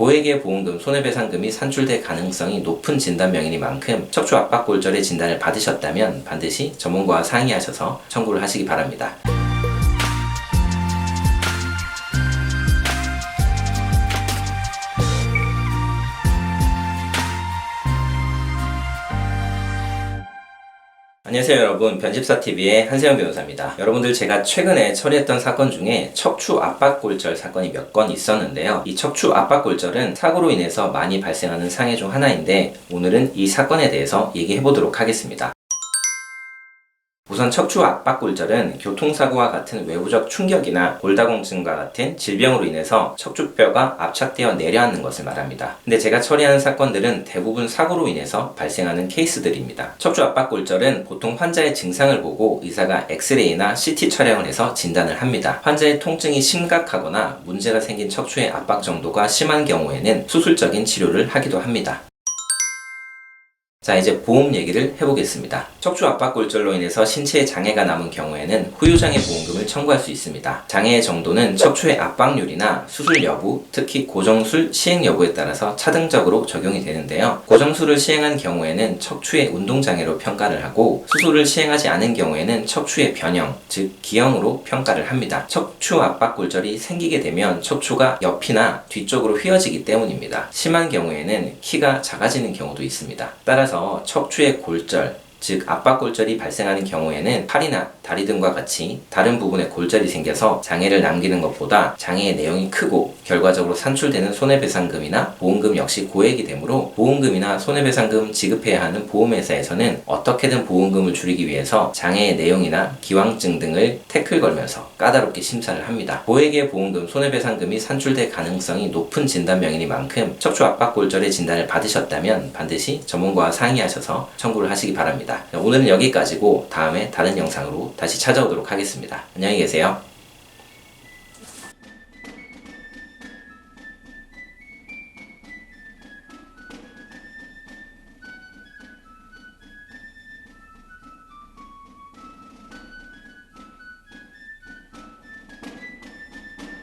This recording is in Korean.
고액의 보험금, 손해배상금이 산출될 가능성이 높은 진단명이니만큼 척추 압박 골절의 진단을 받으셨다면 반드시 전문가와 상의하셔서 청구를 하시기 바랍니다. 안녕하세요 여러분. 변집사TV의 한세영 변호사입니다. 여러분들 제가 최근에 처리했던 사건 중에 척추 압박골절 사건이 몇 건 있었는데요. 이 척추 압박골절은 사고로 인해서 많이 발생하는 상해 중 하나인데 오늘은 이 사건에 대해서 얘기해 보도록 하겠습니다 우선 척추 압박 골절은 교통사고와 같은 외부적 충격이나 골다공증과 같은 질병으로 인해서 척추뼈가 압착되어 내려앉는 것을 말합니다. 근데 제가 처리하는 사건들은 대부분 사고로 인해서 발생하는 케이스들입니다. 척추 압박 골절은 보통 환자의 증상을 보고 의사가 엑스레이나 CT 촬영을 해서 진단을 합니다. 환자의 통증이 심각하거나 문제가 생긴 척추의 압박 정도가 심한 경우에는 수술적인 치료를 하기도 합니다. 자 이제 보험 얘기를 해보겠습니다. 척추 압박골절로 인해서 신체에 장애가 남은 경우에는 후유장애 보험금을 청구할 수 있습니다. 장애의 정도는 척추의 압박률이나 수술 여부, 특히 고정술 시행 여부에 따라서 차등적으로 적용이 되는데요. 고정술을 시행한 경우에는 척추의 운동장애로 평가를 하고 수술을 시행하지 않은 경우에는 척추의 변형, 즉 기형으로 평가를 합니다. 척추 압박골절이 생기게 되면 척추가 옆이나 뒤쪽으로 휘어지기 때문입니다. 심한 경우에는 키가 작아지는 경우도 있습니다. 따라서 척추의 골절, 즉 압박 골절이 발생하는 경우에는 팔이나 다리 등과 같이 다른 부분에 골절이 생겨서 장애를 남기는 것보다 장애의 내용이 크고 결과적으로 산출되는 손해배상금이나 보험금 역시 고액이 되므로 보험금이나 손해배상금 지급해야 하는 보험회사에서는 어떻게든 보험금을 줄이기 위해서 장애의 내용이나 기왕증 등을 태클 걸면서 까다롭게 심사를 합니다. 고액의 보험금, 손해배상금이 산출될 가능성이 높은 진단명이니만큼 척추 압박 골절의 진단을 받으셨다면 반드시 전문가와 상의하셔서 청구를 하시기 바랍니 다. 오늘은 여기까지고 다음에 다른 영상으로 다시 찾아오도록 하겠습니다. 안녕히 계세요.